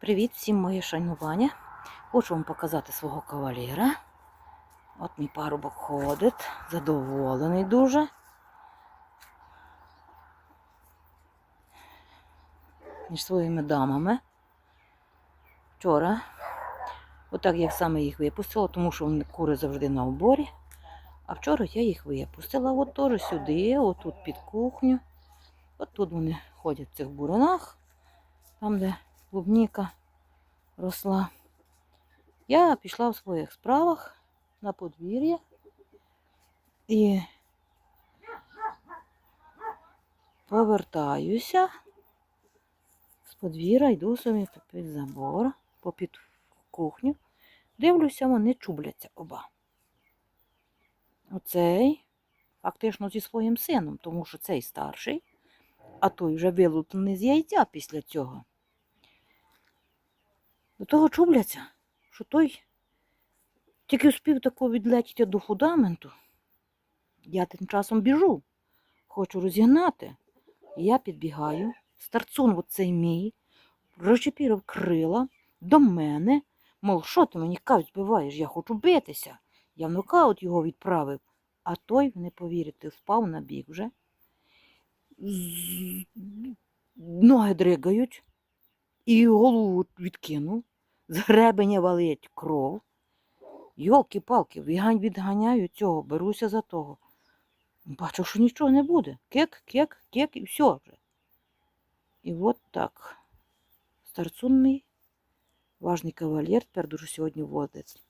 Привіт всім моє шанування. Хочу вам показати свого кавалера. От мій парубок ходить, задоволений дуже. Між своїми дамами. Вчора, отак як саме їх випустила, тому що вони кури завжди на оборі. А вчора я їх випустила от теж сюди, отут під кухню. От тут вони ходять в цих буринах, там, де клубніка росла. Я пішла в своїх справах на подвір'я і повертаюся з подвір'я, йду собі під забор, попід кухню. Дивлюся, вони чубляться оба. Оцей фактично зі своїм сином, тому що цей старший, а той вже вилуплений з яйця після цього. До того чубляться, що той тільки встиг тако відлетіти до фундаменту. Я тим часом біжу, хочу розігнати. Я підбігаю, старцун оцей мій, розчепірив крила до мене, мов, що ти мені кавсь збиваєш, я хочу битися. Я в нокаут його відправив, а той, не повірите, впав на бік вже. Ноги дригають і голову відкинув. З гребеня валить кров. Йолки-палки, відганяю цього, беруся за того. Бачу, що нічого не буде. Кек, кек, кек і все вже. І от так. Старцун мій, важний кавалер, тепер дуже сьогодні водить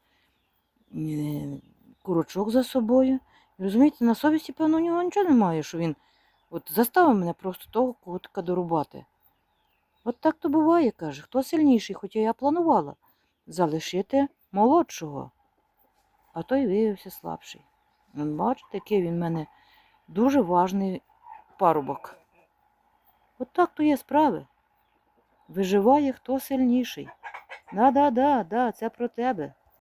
е, курочок за собою. Розумієте, на совісті, певно, у нього нічого немає, що він от заставив мене просто того котика дорубати. От так то буває, каже, хто сильніший, хоча я планувала залишити молодшого, а той виявився слабший. Він, Бачите, який він в мене дуже важний парубок. От так то є справи. Виживає хто сильніший. Да, да, да, да, це про тебе.